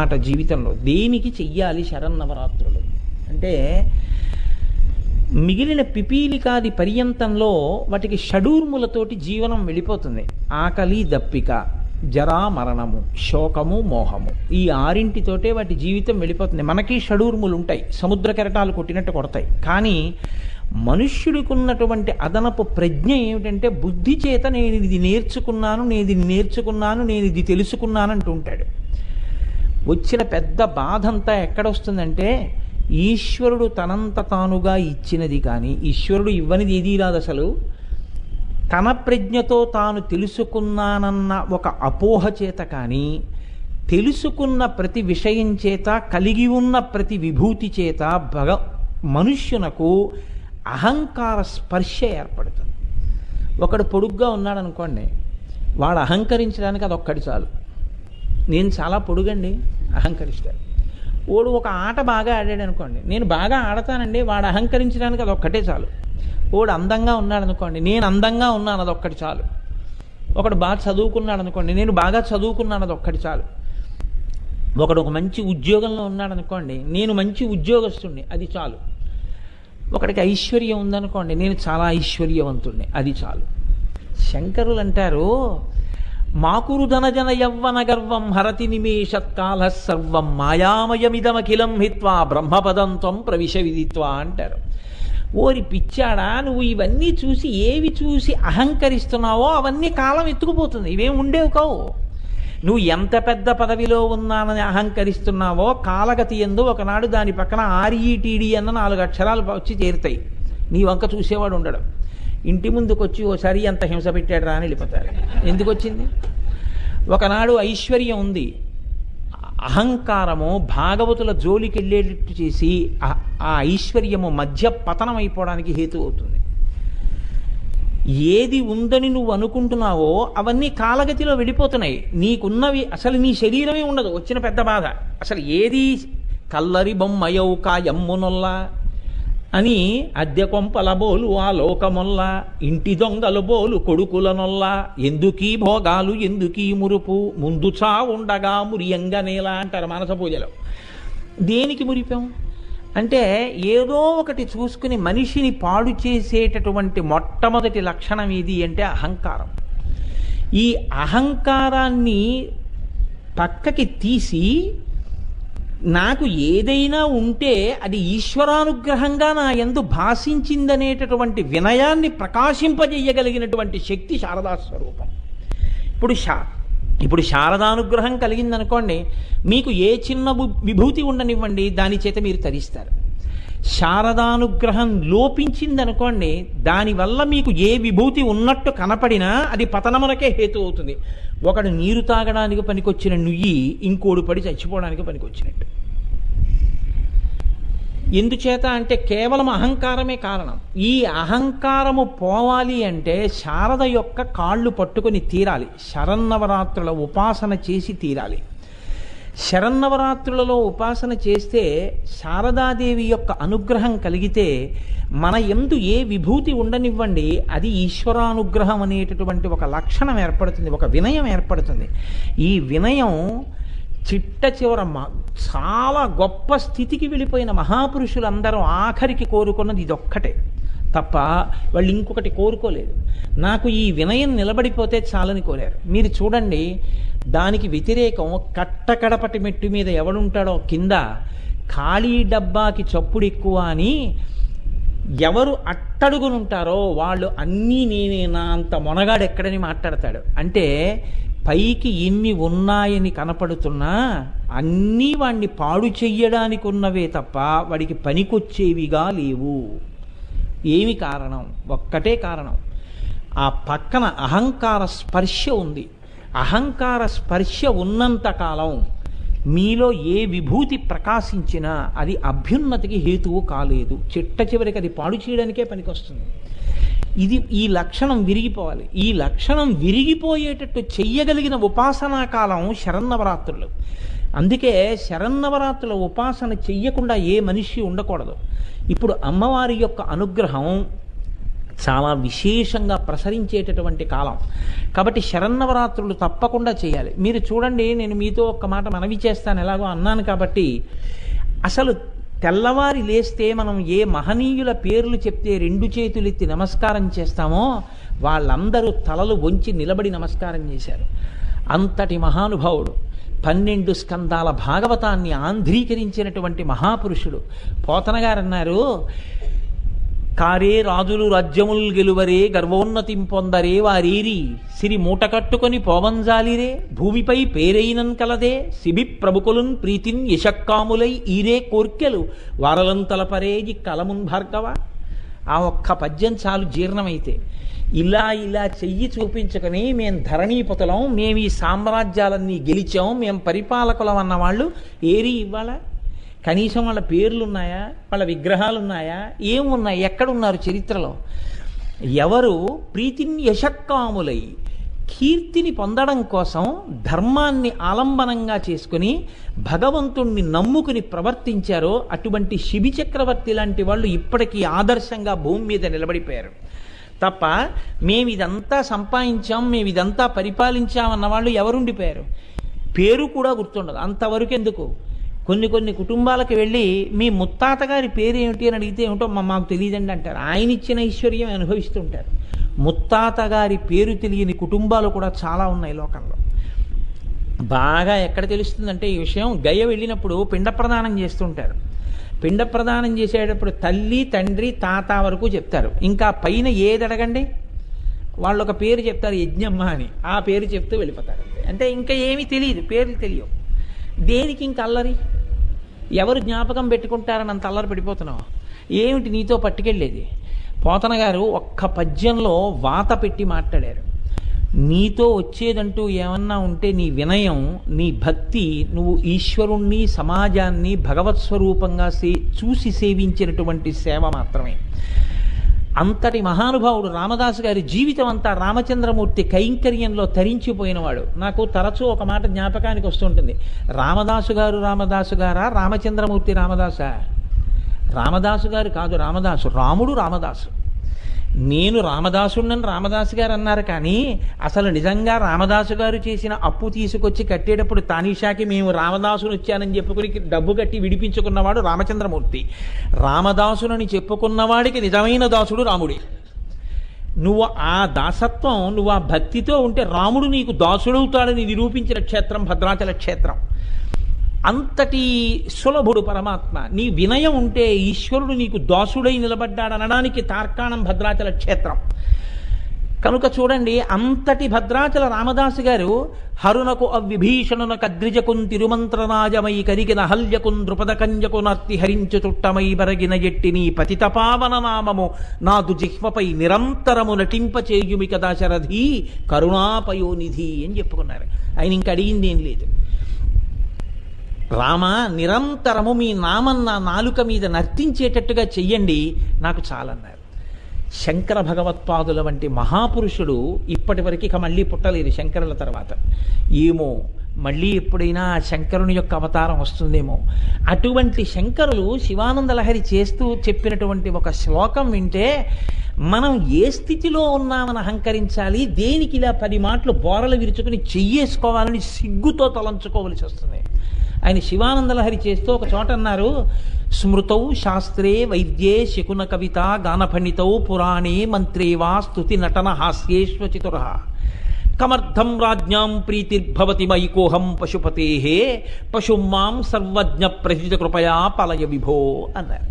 మాట జీవితంలో. దేనికి చెయ్యాలి శరన్నవరాత్రులు? అంటే మిగిలిన పిపీలికాది పర్యంతంలో వాటికి షడూర్ములతోటి జీవనం వెళ్ళిపోతుంది. ఆకలి దప్పిక జరా మరణము శోకము మోహము ఈ ఆరింటితోటే వాటి జీవితం వెళ్ళిపోతుంది. మనకి షడూర్ములు ఉంటాయి సముద్ర కెరటాలు కొట్టినట్టు కొడతాయి. కానీ మనుష్యుడికున్నటువంటి అదనపు ప్రజ్ఞ ఏమిటంటే బుద్ధి చేత నేను ఇది నేర్చుకున్నాను నేను ఇది నేర్చుకున్నాను నేను ఇది తెలుసుకున్నాను అంటూ ఉంటాడు. వచ్చిన పెద్ద బాధ అంతా ఎక్కడొస్తుందంటే ఈశ్వరుడు తనంత తానుగా ఇచ్చినది కానీ ఈశ్వరుడు ఇవ్వనిది ఏదీ రాదు అసలు. తన ప్రజ్ఞతో తాను తెలుసుకున్నానన్న ఒక అపోహ చేత కానీ తెలుసుకున్న ప్రతి విషయం చేత కలిగి ఉన్న ప్రతి విభూతి చేత భగ మనుష్యునకు అహంకార స్పర్శ ఏర్పడుతుంది. ఒకడు పొడుగ్గా ఉన్నాడు అనుకోండి వాడు అహంకరించడానికి అదొక్కటి చాలు. నేను చాలా పొడుగండి అహంకరిస్తాడు వాడు ఒక ఆట బాగా ఆడాడు అనుకోండి. నేను బాగా ఆడతానండి వాడు అహంకరించడానికి అది ఒక్కటే చాలు. వాడు అందంగా ఉన్నాడు అనుకోండి నేను అందంగా ఉన్నాను అది ఒక్కటి చాలు. ఒకడు బాగా చదువుకున్నాడు అనుకోండి నేను బాగా చదువుకున్నాను అది ఒక్కటి చాలు. ఒకడు ఒక మంచి ఉద్యోగంలో ఉన్నాడు అనుకోండి నేను మంచి ఉద్యోగస్తుణ్ణి అది చాలు. ఒకడికి ఐశ్వర్యం ఉందనుకోండి నేను చాలా ఐశ్వర్యవంతుణ్ణి అది చాలు. శంకరులు అంటారు మాకురుధనజన యవ్వన గర్వం హరతి నిమేషత్కాల సర్వం మాయామయమిదమఖిలం హిత్వా బ్రహ్మపదం త్వం ప్రవిశ విదిత్వా అంటారు. ఓరి పిచ్చాడా నువ్వు ఇవన్నీ చూసి ఏవి చూసి అహంకరిస్తున్నావో అవన్నీ కాలం ఎత్తుకుపోతుంది. ఇవేం ఉండేవి కావు. నువ్వు ఎంత పెద్ద పదవిలో ఉన్నానని అహంకరిస్తున్నావో కాలగతి ఎందు ఒకనాడు దాని పక్కన ఆర్ఈటీడీ అన్న నాలుగు అక్షరాలు వచ్చి చేరుతాయి. నీ వంక చూసేవాడు ఉండడం. ఇంటి ముందుకు వచ్చి ఓసారి ఎంత హింస పెట్టాడు రా అని వెళ్ళిపోతారు. ఎందుకు వచ్చింది ఒకనాడు ఐశ్వర్యం ఉంది. అహంకారము భాగవతుల జోలికి వెళ్ళేటట్టు చేసి ఆ- ఆ ఐశ్వర్యము మధ్య పతనం అయిపోవడానికి హేతు అవుతుంది. ఏది ఉందని నువ్వు అనుకుంటున్నావో అవన్నీ కాలగతిలో వెళ్ళిపోతున్నాయి. నీకున్నవి అసలు నీ శరీరమే ఉండదు. వచ్చిన పెద్ద బాధ. అసలు ఏది కల్లరి బొమ్మయౌ కాయమ్మునొల్లా అని అద్దె కొంపల బోలు ఆ లోకమొల్ల ఇంటి దొంగల బోలు కొడుకులనొల్ల ఎందుకీ భోగాలు ఎందుకీ మురుపు ముందు చా ఉండగా మురియంగనేలా అంటారు మానస పూజలో. దేనికి మురిపాం? అంటే ఏదో ఒకటి చూసుకుని మనిషిని పాడు చేసేటటువంటి మొట్టమొదటి లక్షణం ఏది అంటే అహంకారం. ఈ అహంకారాన్ని పక్కకి తీసి నాకు ఏదైనా ఉంటే అది ఈశ్వరానుగ్రహంగా నా ఎందు భాషించిందనేటటువంటి వినయాన్ని ప్రకాశింపజేయగలిగినటువంటి శక్తి శారదా స్వరూపం. ఇప్పుడు శా ఇప్పుడు శారదానుగ్రహం కలిగిందనుకోండి మీకు ఏ చిన్న విభూతి ఉండనివ్వండి దాని చేత మీరు తరిస్తారు. శారదానుగ్రహం లోపించిందనుకోండి దానివల్ల మీకు ఏ విభూతి ఉన్నట్టు కనపడినా అది పతనమునకే హేతు అవుతుంది. ఒకడు నీరు తాగడానికి పనికొచ్చిన నుయ్యి ఇంకోడు పడి చచ్చిపోవడానికి పనికొచ్చినట్టు. ఎందుచేత అంటే కేవలం అహంకారమే కారణం. ఈ అహంకారము పోవాలి అంటే శారద యొక్క కాళ్ళు పట్టుకొని తీరాలి. శరన్నవరాత్రుల ఉపాసన చేసి తీరాలి. శరన్నవరాత్రులలో ఉపాసన చేస్తే శారదాదేవి యొక్క అనుగ్రహం కలిగితే మన ఎందు ఏ విభూతి ఉండనివ్వండి అది ఈశ్వరానుగ్రహం అనేటటువంటి ఒక లక్షణం ఏర్పడుతుంది ఒక వినయం ఏర్పడుతుంది. ఈ వినయం చిట్ట చివర మ- చాలా గొప్ప స్థితికి వెళ్ళిపోయిన మహాపురుషులందరూ ఆఖరికి కోరుకున్నది ఇదొక్కటే. తప్ప వాళ్ళు ఇంకొకటి కోరుకోలేదు. నాకు ఈ వినయం నిలబడిపోతే చాలని కోరారు. మీరు చూడండి దానికి వ్యతిరేకం కట్టకడపటి మెట్టు మీద ఎవడుంటాడో కింద ఖాళీ డబ్బాకి చప్పుడు ఎక్కువ అని ఎవరు అట్టడుగునుంటారో వాళ్ళు అన్నీ నేనేనా అంత మొనగాడు ఎక్కడని మాట్లాడతాడు. అంటే పైకి ఎన్ని ఉన్నాయని కనపడుతున్నా అన్నీ వాణ్ణి పాడు చెయ్యడానికి ఉన్నవే తప్ప వాడికి పనికొచ్చేవిగా లేవు. ఏమి కారణం? ఒక్కటే కారణం. ఆ పక్కన అహంకార స్పర్శ ఉంది. అహంకార స్పర్శ ఉన్నంత కాలం మీలో ఏ విభూతి ప్రకాశించినా అది అభ్యున్నతికి హేతువు కాలేదు. చిట్ట చివరికి అది పాడు చేయడానికే పనికొస్తుంది. ఇది ఈ లక్షణం విరిగిపోవాలి. ఈ లక్షణం విరిగిపోయేటట్టు చెయ్యగలిగిన ఉపాసనా కాలం శరన్నవరాత్రులు. అందుకే శరన్నవరాత్రుల ఉపాసన చెయ్యకుండా ఏ మనిషి ఉండకూడదు. ఇప్పుడు అమ్మవారి యొక్క అనుగ్రహం చాలా విశేషంగా ప్రసరించేటటువంటి కాలం. కాబట్టి శరన్నవరాత్రులు తప్పకుండా చేయాలి. మీరు చూడండి నేను మీతో ఒక్క మాట మనవి చేస్తాను ఎలాగో అన్నాను కాబట్టి అసలు తెల్లవారి లేస్తే మనం ఏ మహనీయుల పేర్లు చెప్తే రెండు చేతులెత్తి నమస్కారం చేస్తామో వాళ్ళందరూ తలలు వంచి నిలబడి నమస్కారం చేశారు. అంతటి మహానుభావుడు. పన్నెండు స్కందాల భాగవతాన్ని ఆంధ్రీకరించినటువంటి మహాపురుషుడు. పోతన గారు అన్నారు కారే రాజులు రాజ్యముల్ గెలువరే గర్వోన్నతిం పొందరే వారీరి. సిరి మూట కట్టుకొని పోవంజాలిరే భూమిపై పేరైనన్ కలదే. సిబి ప్రముఖులున్ ప్రీతిన్ యశక్కాములై ఈరే కోర్కెలు. వారలంతలపరే ఈ కలమున్ భార్గవ. ఆ ఒక్క పద్యం చాలు జీర్ణమైతే. ఇలా ఇలా చెయ్యి చూపించుకొని మేం ధరణీపతులం మేము ఈ సామ్రాజ్యాలన్నీ గెలిచాం మేము పరిపాలకులం అన్న వాళ్ళు ఏరి ఇవ్వాలా? కనీసం వాళ్ళ పేర్లు ఉన్నాయా వాళ్ళ విగ్రహాలు ఉన్నాయా ఏమున్నాయి? ఎక్కడున్నారు చరిత్రలో? ఎవరు ప్రీతిని యశక్కాములై కీర్తిని పొందడం కోసం ధర్మాన్ని ఆలంబనంగా చేసుకుని భగవంతుణ్ణి నమ్ముకుని ప్రవర్తించారో అటువంటి శిబి చక్రవర్తి లాంటి వాళ్ళు ఇప్పటికీ ఆదర్శంగా భూమి మీద నిలబడిపోయారు. తప్ప మేము ఇదంతా సంపాదించాం మేము ఇదంతా పరిపాలించామన్న వాళ్ళు ఎవరుండిపోయారు? పేరు కూడా గుర్తుండదు. అంతవరకు ఎందుకు? కొన్ని కొన్ని కుటుంబాలకు వెళ్ళి మీ ముత్తాత గారి పేరు ఏమిటి అని అడిగితే ఏమిటో మా మాకు తెలియదండి అంటారు. ఆయన ఇచ్చిన ఐశ్వర్యం అనుభవిస్తుంటారు. ముత్తాత గారి పేరు తెలియని కుటుంబాలు కూడా చాలా ఉన్నాయి లోకంలో. బాగా ఎక్కడ తెలుస్తుందంటే ఈ విషయం గయ్య వెళ్ళినప్పుడు పిండ ప్రదానం చేస్తుంటారు. పిండ ప్రదానం చేసేటప్పుడు తల్లి తండ్రి తాత వరకు చెప్తారు. ఇంకా పైన ఏది అడగండి? వాళ్ళు ఒక పేరు చెప్తారు యజ్ఞమ్మ అని. ఆ పేరు చెప్తూ వెళ్ళిపోతారు. అంటే ఇంకా ఏమీ తెలియదు పేర్లు తెలియవు. దేనికి ఇంక అల్లరి? ఎవరు జ్ఞాపకం పెట్టుకుంటారని అంత అల్లరి పడిపోతున్నావు? ఏమిటి నీతో పట్టుకెళ్ళేది? పోతన గారు ఒక్క పద్యంలో వాత పెట్టి మాట్లాడారు. నీతో వచ్చేదంటూ ఏమన్నా ఉంటే నీ వినయం నీ భక్తి నువ్వు ఈశ్వరుణ్ణి సమాజాన్ని భగవత్ స్వరూపంగా సే చూసి సేవించినటువంటి సేవ మాత్రమే. అంతటి మహానుభావుడు రామదాసు గారి జీవితం అంతా రామచంద్రమూర్తి కైంకర్యంలో తరించిపోయినవాడు. నాకు తరచూ ఒక మాట జ్ఞాపకానికి వస్తుంటుంది. రామదాసు గారు రామదాసు గారా? రామచంద్రమూర్తి రామదాసా? రామదాసు గారు కాదు రామదాసు. రాముడు రామదాసు. నేను రామదాసుండని రామదాసు గారు అన్నారు కానీ అసలు నిజంగా రామదాసు గారు చేసిన అప్పు తీసుకొచ్చి కట్టేటప్పుడు తానీషాకి మేము రామదాసుని వచ్చానని చెప్పుకుని డబ్బు కట్టి విడిపించుకున్నవాడు రామచంద్రమూర్తి. రామదాసునని చెప్పుకున్నవాడికి నిజమైన దాసుడు రాముడే. నువ్వు ఆ దాసత్వం నువ్వు ఆ భక్తితో ఉంటే రాముడు నీకు దాసుడవుతాడని నిరూపించిన క్షేత్రం భద్రాచల క్షేత్రం. అంతటి సులభుడు పరమాత్మ. నీ వినయం ఉంటే ఈశ్వరుడు నీకు దాసుడై నిలబడ్డాడనడానికి తార్కాణం భద్రాచల క్షేత్రం. కనుక చూడండి అంతటి భద్రాచల రామదాసు గారు హరునకు అవ్విభీషణునకు కద్రిజకున్ తిరుమంత్రనాజమై కరిగిన హల్యకున్ ద్రుపదకంజకు నర్తి హరించు చుట్టమై బరగిన ఎట్టి నీ పతితపావన నామము నాదు జిహ్వపై నిరంతరము నటింపచేయుమి కదా శరధి కరుణాపయోనిధి అని చెప్పుకున్నారు. ఆయన ఇంక అడిగింది ఏం లేదు. రామ నిరంతరము మీ నామం నా నాలుక మీద నర్తించేటట్టుగా చెయ్యండి నాకు చాలన్నారు. శంకర భగవత్పాదుల వంటి మహాపురుషుడు ఇప్పటి వరకు ఇక మళ్ళీ పుట్టలేదు శంకరుల తర్వాత. ఏమో మళ్ళీ ఎప్పుడైనా శంకరుని యొక్క అవతారం వస్తుందేమో. అటువంటి శంకరులు శివానంద లహరి చేస్తూ చెప్పినటువంటి ఒక శ్లోకం వింటే మనం ఏ స్థితిలో ఉన్నామని అహంకరించాలి దేనికి ఇలా పది మాటలు బోరలు విరుచుకుని చెయ్యేసుకోవాలని సిగ్గుతో తలంచుకోవలసి వస్తుంది. ఆయన శివానందలహరి చేస్తూ ఒక చోట అన్నారు స్మృతౌ శాస్త్రే వైద్యే శకున కవిత గానఫణితౌ పురాణే మంత్రే వా స్తుతి నటన హాస్యేష్వచితుర కమర్థం రాజ్ఞాం ప్రీతిర్భవతి మైకోహం పశుపతే పశుం మాం సర్వజ్ఞ ప్రసిద్ధ కృపయా పలయ విభో అన్నారు।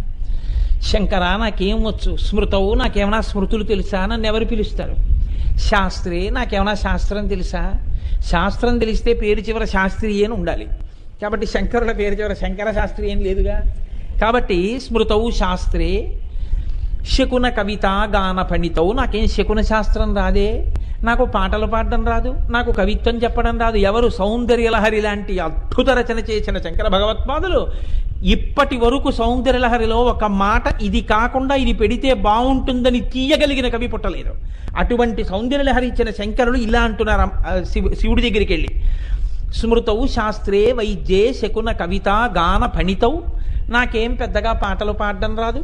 శంకర నాకేం వచ్చు? స్మృతవు నాకేమైనా స్మృతులు తెలుసా? నన్ను ఎవరు పిలుస్తారు? శాస్త్రే నాకేమైనా శాస్త్రం తెలుసా? శాస్త్రం తెలిస్తే పేరు చివర శాస్త్రీయని ఉండాలి కాబట్టి శంకరుల పేరు చివర శంకర శాస్త్రి ఏం లేదుగా? కాబట్టి స్మృతవు శాస్త్రే శకున కవిత గాన పండితవు నాకేం శకున శాస్త్రం రాదే? నాకు పాటలు పాడడం రాదు నాకు కవిత్వం చెప్పడం రాదు ఎవరు సౌందర్యలహరి లాంటి అద్భుత రచన చేసిన శంకర భగవత్పాదులు ఇప్పటి వరకు సౌందర్యలహరిలో ఒక మాట ఇది కాకుండా ఇది పెడితే బాగుంటుందని తీయగలిగిన కవి పుట్టలేదు అటువంటి సౌందర్యలహరి ఇచ్చిన శంకరులు ఇలా అంటున్నారు శివు శివుడి దగ్గరికి వెళ్ళి. స్మృతవు శాస్త్రే వైద్యే శకున కవిత గాన ఫణితౌ. నాకేం పెద్దగా పాటలు పాడడం రాదు.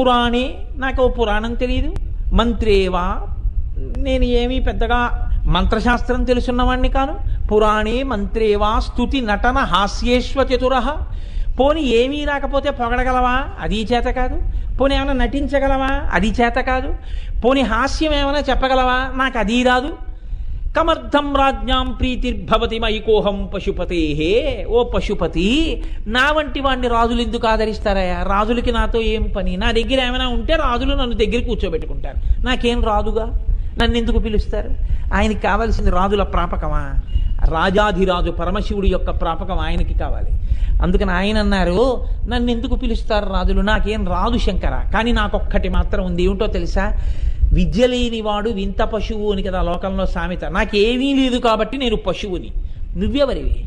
పురాణే నాకు ఓ పురాణం తెలియదు మంత్రేవా నేను ఏమీ పెద్దగా మంత్రశాస్త్రం తెలుసున్నవాణ్ణి కాను. పురాణే మంత్రేవా స్తుతి నటన హాస్యేశ్వ చతుర. పోని ఏమీ రాకపోతే పొగడగలవా? అది చేత కాదు. పోనీ ఏమైనా నటించగలవా? అది చేత కాదు. పోని హాస్యం ఏమైనా చెప్పగలవా? నాకు అది రాదు. కమర్థం రాజ్ఞాం ప్రీతిర్భవతి మైకోహం పశుపతే ఓ పశుపతి నా వంటి వాడిని రాజులు ఎందుకు ఆదరిస్తారయ్యా రాజులకి నాతో ఏం పని? నా దగ్గర ఏమైనా ఉంటే రాజులు నన్ను దగ్గర కూర్చోబెట్టుకుంటారు. నాకేం రాదుగా? నన్ను ఎందుకు పిలుస్తారు? ఆయనకి కావాల్సింది రాజుల ప్రాపకమా? రాజాధిరాజు పరమశివుడి యొక్క ప్రాపకం ఆయనకి కావాలి. అందుకని ఆయన అన్నారు నన్ను ఎందుకు పిలుస్తారు రాజులు? నాకేం రాదు శంకర. కానీ నాకొక్కటి మాత్రం ఉంది. ఏమిటో తెలుసా? విద్య లేనివాడు వింత పశువు అని కదా లోకంలో సామెత. నాకేమీ లేదు కాబట్టి నేను పశువుని. నువ్వెవరివి?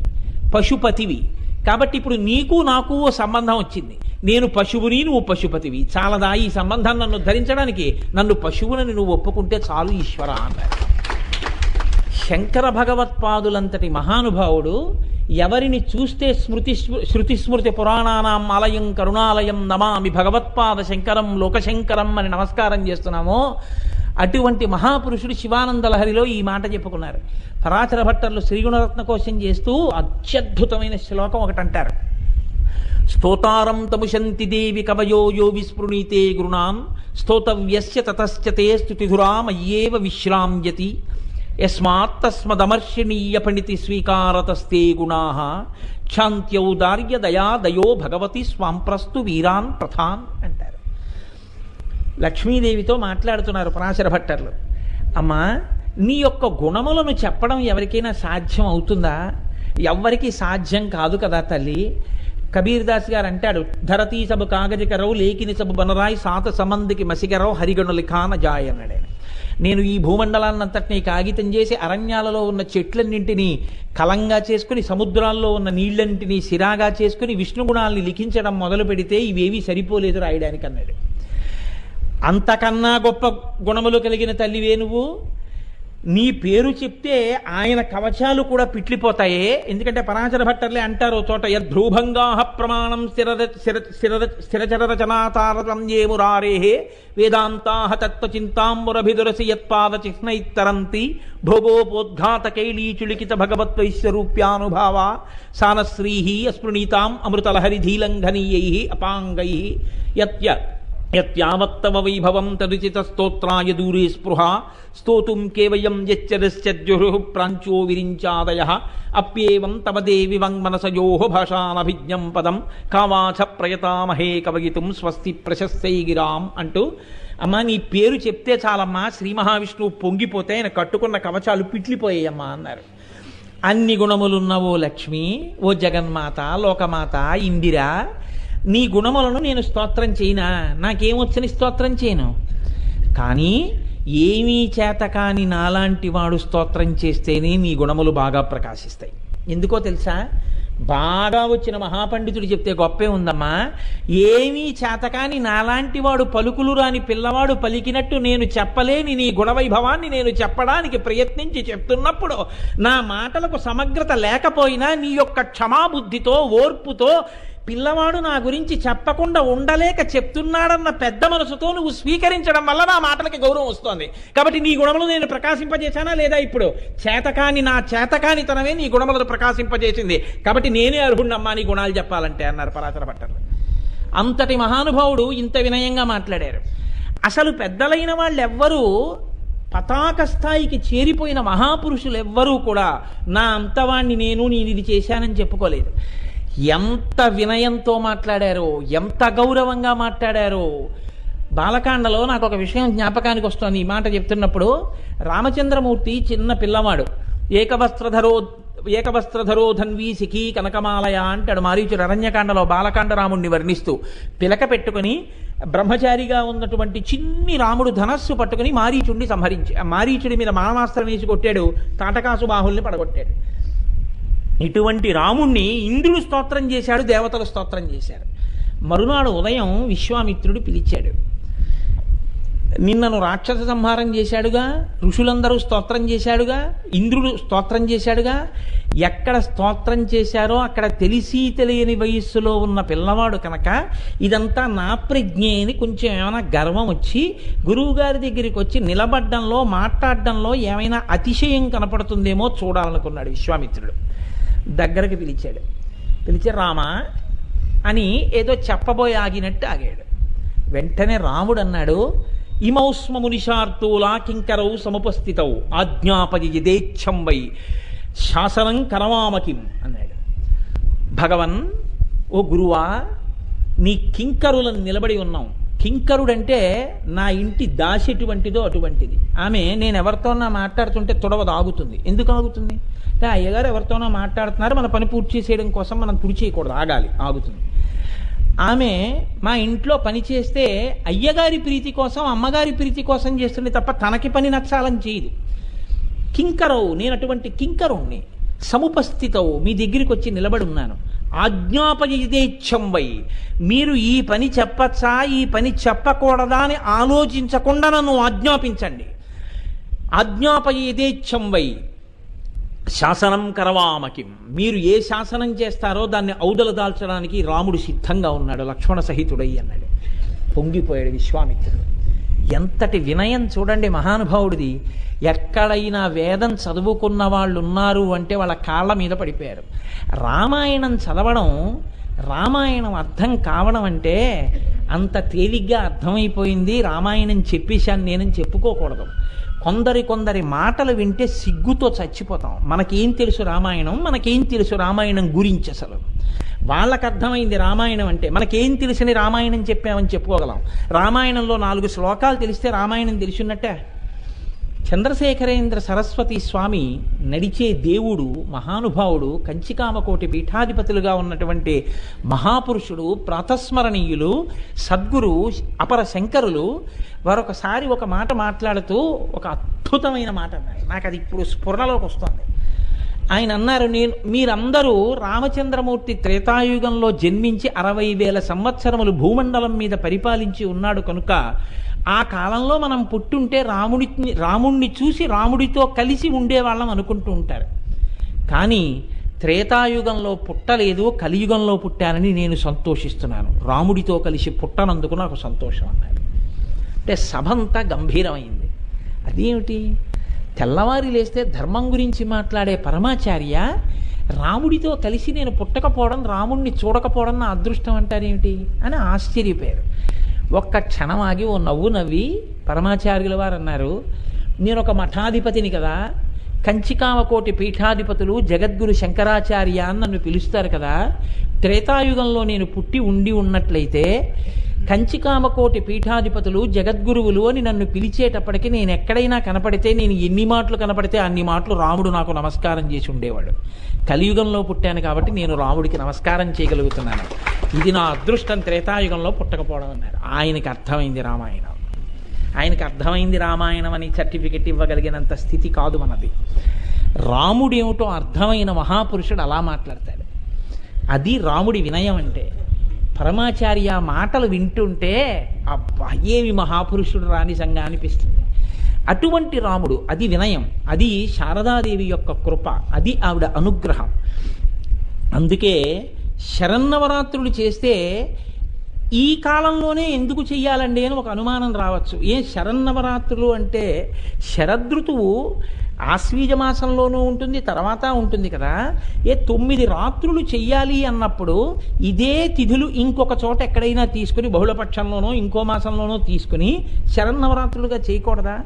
పశుపతివి. కాబట్టి ఇప్పుడు నీకు నాకు సంబంధం వచ్చింది. నేను పశువుని నువ్వు పశుపతివి. చాలదా ఈ సంబంధం నన్ను ధరించడానికి? నన్ను పశువునని నువ్వు ఒప్పుకుంటే చాలు ఈశ్వర అన్నారు శంకర భగవత్పాదులంతటి మహానుభావుడు ఎవరిని చూస్తే స్మృతి శృతి స్మృతి పురాణానాం ఆలయం కరుణాలయం నమామి భగవత్పాద శంకరం లోకశంకరం అని నమస్కారం చేస్తున్నామో అటువంటి మహాపురుషుడు శివానంద లహరిలో ఈ మాట చెప్పుకున్నారు. పరాచర భట్టర్లు శ్రీగుణరత్న కోసం చేస్తూ అత్యద్భుతమైన శ్లోకం ఒకటి అంటారు స్తోతారం తముశంతి దేవి కవయో యో విస్పృణీతే గురుణాం స్తోతవ్యస్య తతశ్చతే స్తుతిధురామయ్యేవ విశ్రామ్యతి. యస్మాత్తస్మదమర్షణీయ పణితి స్వీకారతస్తే గుణా. క్షాంత్యౌదార్య దయా దయో భగవతి స్వాంప్రస్తు వీరాన్ ప్రధాన్ అంటారు. లక్ష్మీదేవితో మాట్లాడుతున్నారు పరాశర భట్టర్లు. అమ్మా నీ యొక్క గుణములను చెప్పడం ఎవరికైనా సాధ్యం అవుతుందా? ఎవ్వరికి సాధ్యం కాదు కదా తల్లి. కబీర్దాస్ గారు అంటాడు ధరతీ సబు కాగజకరవు లేకిని సబు బనరాయి సాత సమందికి మసిగరవు హరిగణులి ఖాన జాయ్ అన్నాడు నేను ఈ భూమండలాన్నంతటినీ కాగితం చేసి అరణ్యాలలో ఉన్న చెట్లన్నింటినీ కలంగా చేసుకుని సముద్రాల్లో ఉన్న నీళ్ళన్నింటినీ సిరాగా చేసుకుని విష్ణు గుణాల్ని లిఖించడం మొదలు పెడితే ఇవేవి సరిపోలేదు రాయడానికి అన్నాడు. అంతకన్నా గొప్ప గుణములు కలిగిన తల్లివే నువ్వు? నీ పేరు చెప్తే ఆయన కవచాలు కూడా పిట్లిపోతాయే. ఎందుకంటే పరాశర భట్టర్లే అంటారు ఓ చోట యద్భ్రూభంగా ప్రమాణం స్థిర స్థిరచరచనాతారతం ఏ మురారే వేదాంతా తత్వచింతాంబురభిదురసి యత్పాద చిహ్నైత్తరంతి భోగోపోద్ఘాతకైలీచులికిత భగవత్వైశ్వరూప్యానుభావ సానశ్రీ అస్పృణీతాం అమృతలహరి ధీలంఘనీయై అపాంగై యత్య యత్యావత్తవ వైభవం తదుచిత స్తోత్రాయ దూరే స్పృహ స్తోతుం కేవయం యచ్చరశ్చర్జుః ప్రాంచో విరించాదయ అప్యేవం తవ దేవి వంగ్మనసయో భాషానభిజ్ఞం పదం కావాచ ప్రయతామహే కవయితుం స్వస్తి ప్రశస్తై గిరాం అంటూ అమ్మా నీ పేరు చెప్తే చాలమ్మా శ్రీ మహావిష్ణువు పొంగిపోతే ఆయన కట్టుకున్న కవచాలు పిట్లిపోయాయమ్మా అన్నారు. అన్ని గుణములున్న ఓ లక్ష్మి ఓ జగన్మాత లోకమాత ఇందిరా నీ గుణములను నేను స్తోత్రం చేయనా. నాకేమొచ్చని స్తోత్రం చేయను. కానీ ఏమీ చేత కాని నాలాంటి వాడు స్తోత్రం చేస్తేనే నీ గుణములు బాగా ప్రకాశిస్తాయి. ఎందుకో తెలుసా? బాగా వచ్చిన మహాపండితుడు చెప్తే గొప్పే ఉందమ్మా. ఏమీ చేతకాని నాలాంటి వాడు పలుకులు రాని పిల్లవాడు పలికినట్టు నేను చెప్పలేని నీ గుణవైభవాన్ని నేను చెప్పడానికి ప్రయత్నించి చెప్తున్నప్పుడు నా మాటలకు సమగ్రత లేకపోయినా నీ యొక్క క్షమాబుద్ధితో ఓర్పుతో పిల్లవాడు నా గురించి చెప్పకుండా ఉండలేక చెప్తున్నాడన్న పెద్ద మనసుతో నువ్వు స్వీకరించడం వల్ల నా మాటలకి గౌరవం వస్తోంది. కాబట్టి నీ గుణములు నేను ప్రకాశింపజేశానా లేదా ఇప్పుడు? చేతకాని నా చేతకానితనమే నీ గుణములను ప్రకాశింపజేసింది. కాబట్టి నేనే అర్హుణ్ణమ్మా నీ గుణాలు చెప్పాలంటే అన్నారు పరాశర భట్టరు అంతటి మహానుభావుడు ఇంత వినయంగా మాట్లాడారు. అసలు పెద్దలైన వాళ్ళెవ్వరూ పతాక స్థాయికి చేరిపోయిన మహాపురుషులు ఎవ్వరూ కూడా నా అంతవాణ్ణి నేను నేను ఇది చేశానని చెప్పుకోలేదు. ఎంత వినయంతో మాట్లాడారో ఎంత గౌరవంగా మాట్లాడారో. బాలకాండలో నాకు ఒక విషయం జ్ఞాపకానికి వస్తుంది. ఈ మాట చెప్తున్నప్పుడు రామచంద్రమూర్తి చిన్న పిల్లవాడు. ఏకవస్త్రధరో ఏకవస్త్రధరో ధన్వీ సిఖి కనకమాలయ అంటాడు. మారీచుడు అరణ్యకాండలో బాలకాండ రాముణ్ణి వర్ణిస్తూ పిలక పెట్టుకుని బ్రహ్మచారిగా ఉన్నటువంటి చిన్ని రాముడు ధనస్సు పట్టుకుని మారీచుడిని సంహరించి మారీచుడి మీద మానమాస్త్రం వేసి కొట్టాడు. తాటకాసు బాహుల్ని పడగొట్టాడు. ఇటువంటి రాముణ్ణి ఇంద్రుడు స్తోత్రం చేశాడు దేవతలు స్తోత్రం చేశారు. మరునాడు ఉదయం విశ్వామిత్రుడు పిలిచాడు. నిన్నను రాక్షస సంహారం చేశాడుగా ఋషులందరూ స్తోత్రం చేశాడుగా ఇంద్రుడు స్తోత్రం చేశాడుగా ఎక్కడ స్తోత్రం చేశారో అక్కడ తెలిసి తెలియని వయస్సులో ఉన్న పిల్లవాడు కనుక ఇదంతా నా ప్రజ్ఞే అని కొంచెం ఏమైనా గర్వం వచ్చి గురువుగారి దగ్గరికి వచ్చి నిలబడ్డంలో మాట్లాడడంలో ఏమైనా అతిశయం కనపడుతుందేమో చూడాలనుకున్నాడు విశ్వామిత్రుడు. దగ్గరకు పిలిచాడు. పిలిచి రామా అని ఏదో చెప్పబోయి ఆగినట్టు ఆగాడు. వెంటనే రాముడు అన్నాడు ఇమౌస్మ కింకరౌ సముపస్థితౌ ఆజ్ఞాపది యథేచ్ఛం వై శాసనం కరవామకిం అన్నాడు. భగవన్ ఓ గురువా నీ కింకరులను నిలబడి ఉన్నాం కింకరుడంటే నా ఇంటి దాసి ఎటువంటిదో అటువంటిది. ఆమె నేను ఎవరితోనా మాట్లాడుతుంటే తొడవది ఆగుతుంది ఎందుకు ఆగుతుంది? అంటే అయ్యగారు ఎవరితోనో మాట్లాడుతున్నారు మన పని పూర్తి చేసేయడం కోసం మనం పూర్తి చేయకూడదు ఆగాలి ఆగుతుంది. ఆమె మా ఇంట్లో పని చేస్తే అయ్యగారి ప్రీతి కోసం అమ్మగారి ప్రీతి కోసం చేస్తుంది తప్ప తనకి పని నచ్చాలని చేయదు. కింకరవు నేను అటువంటి కింకరుణ్ణి సముపస్థితవు మీ దగ్గరికి వచ్చి నిలబడి ఉన్నాను. ఆజ్ఞాపయిదేచ్ఛం వై. మీరు ఈ పని చెప్పచ్చా ఈ పని చెప్పకూడదా అని ఆలోచించకుండా నన్ను ఆజ్ఞాపించండి. ఆజ్ఞాపయిదేచ్ఛం వై. శాసనం కరవామకి. మీరు ఏ శాసనం చేస్తారో దాన్ని ఔదల దాల్చడానికి రాముడు సిద్ధంగా ఉన్నాడు లక్ష్మణ సహితుడై అన్నాడు. పొంగిపోయాడు విశ్వామిత్రుడు. ఎంతటి వినయం చూడండి మహానుభావుడిది. ఎక్కడైనా వేదం చదువుకున్న వాళ్ళు ఉన్నారు అంటే వాళ్ళ కాళ్ళ మీద పడిపోయారు. రామాయణం చదవడం రామాయణం అర్థం కావడం అంటే అంత తేలిగ్గా అర్థమైపోయింది రామాయణం చెప్పేశాను నేనని చెప్పుకోకూడదు. కొందరి కొందరి మాటలు వింటే సిగ్గుతో చచ్చిపోతాం. మనకేం తెలుసు రామాయణం? మనకేం తెలుసు రామాయణం గురించి అసలు? వాళ్ళకు అర్థమైంది రామాయణం అంటే మనకేం తెలిసిన రామాయణం చెప్పామని చెప్పుకోగలం. రామాయణంలో నాలుగు శ్లోకాలు తెలిస్తే రామాయణం తెలిసినట్టే. చంద్రశేఖరేంద్ర సరస్వతి స్వామి నడిచే దేవుడు మహానుభావుడు కంచికామకోటి పీఠాధిపతులుగా ఉన్నటువంటి మహాపురుషుడు ప్రాతస్మరణీయులు సద్గురు అపర శంకరులు వారొకసారి ఒక మాట మాట్లాడుతూ ఒక అద్భుతమైన మాట అన్నారు. నాకు అది ఇప్పుడు స్ఫురణలోకి వస్తుంది. ఆయన అన్నారు నేను మీరందరూ రామచంద్రమూర్తి త్రేతాయుగంలో జన్మించి అరవై వేల సంవత్సరములు భూమండలం మీద పరిపాలించి ఉన్నాడు కనుక ఆ కాలంలో మనం పుట్టుంటే రాముడి రాముణ్ణి చూసి రాముడితో కలిసి ఉండేవాళ్ళం అనుకుంటూ ఉంటారు. కానీ త్రేతాయుగంలో పుట్టలేదు కలియుగంలో పుట్టానని నేను సంతోషిస్తున్నాను. రాముడితో కలిసి పుట్టనందుకు నాకు సంతోషం అన్నారు అంటే సభంతా గంభీరమైంది. అదేమిటి? తెల్లవారి లేస్తే ధర్మం గురించి మాట్లాడే పరమాచార్య రాముడితో కలిసి నేను పుట్టకపోవడం రాముడిని చూడకపోవడం నా అదృష్టం అంటారేమిటి? అని ఆశ్చర్యపోయారు. ఒక్క క్షణం ఆగి ఓ నవ్వు నవ్వి పరమాచార్యుల వారు అన్నారు నేను ఒక మఠాధిపతిని కదా. కంచికామకోటి పీఠాధిపతులు జగద్గురు శంకరాచార్య అని నన్ను పిలుస్తారు కదా. త్రేతాయుగంలో నేను పుట్టి ఉండి ఉన్నట్లయితే కంచికామకోటి పీఠాధిపతులు జగద్గురువులు అని నన్ను పిలిచేటప్పటికి నేను ఎక్కడైనా కనపడితే నేను ఎన్ని మాటలు కనపడితే అన్ని మాటలు రాముడు నాకు నమస్కారం చేసి ఉండేవాడు. కలియుగంలో పుట్టాను కాబట్టి నేను రాముడికి నమస్కారం చేయగలుగుతున్నాను. ఇది నా అదృష్టం త్రేతాయుగంలో పుట్టకపోవడం అన్నారు. ఆయనకి అర్థమైంది రామాయణం. ఆయనకి అర్థమైంది రామాయణం అని సర్టిఫికెట్ ఇవ్వగలిగినంత స్థితి కాదు మనది. రాముడేమిటో అర్థమైన మహాపురుషుడు అలా మాట్లాడతాడు. అది రాముడి వినయం అంటే. పరమాచార్య మాటలు వింటుంటే అబ్బా ఏమి మహాపురుషుడు రాని సంగా అనిపిస్తుంది. అటువంటి రాముడు అది వినయం అది శారదాదేవి యొక్క కృప అది ఆవిడ అనుగ్రహం. అందుకే శరన్నవరాత్రులు చేస్తే ఈ కాలంలోనే ఎందుకు చెయ్యాలండి అని ఒక అనుమానం రావచ్చు. ఏ శరన్నవరాత్రులు అంటే శరదృతువు ఆశ్వీజ మాసంలోనూ ఉంటుంది తర్వాత ఉంటుంది కదా. ఏ తొమ్మిది రాత్రులు చెయ్యాలి అన్నప్పుడు ఇదే తిథులు ఇంకొక చోట ఎక్కడైనా తీసుకుని బహుళపక్షంలోనో ఇంకో మాసంలోనో తీసుకుని శరన్నవరాత్రులుగా చేయకూడదా?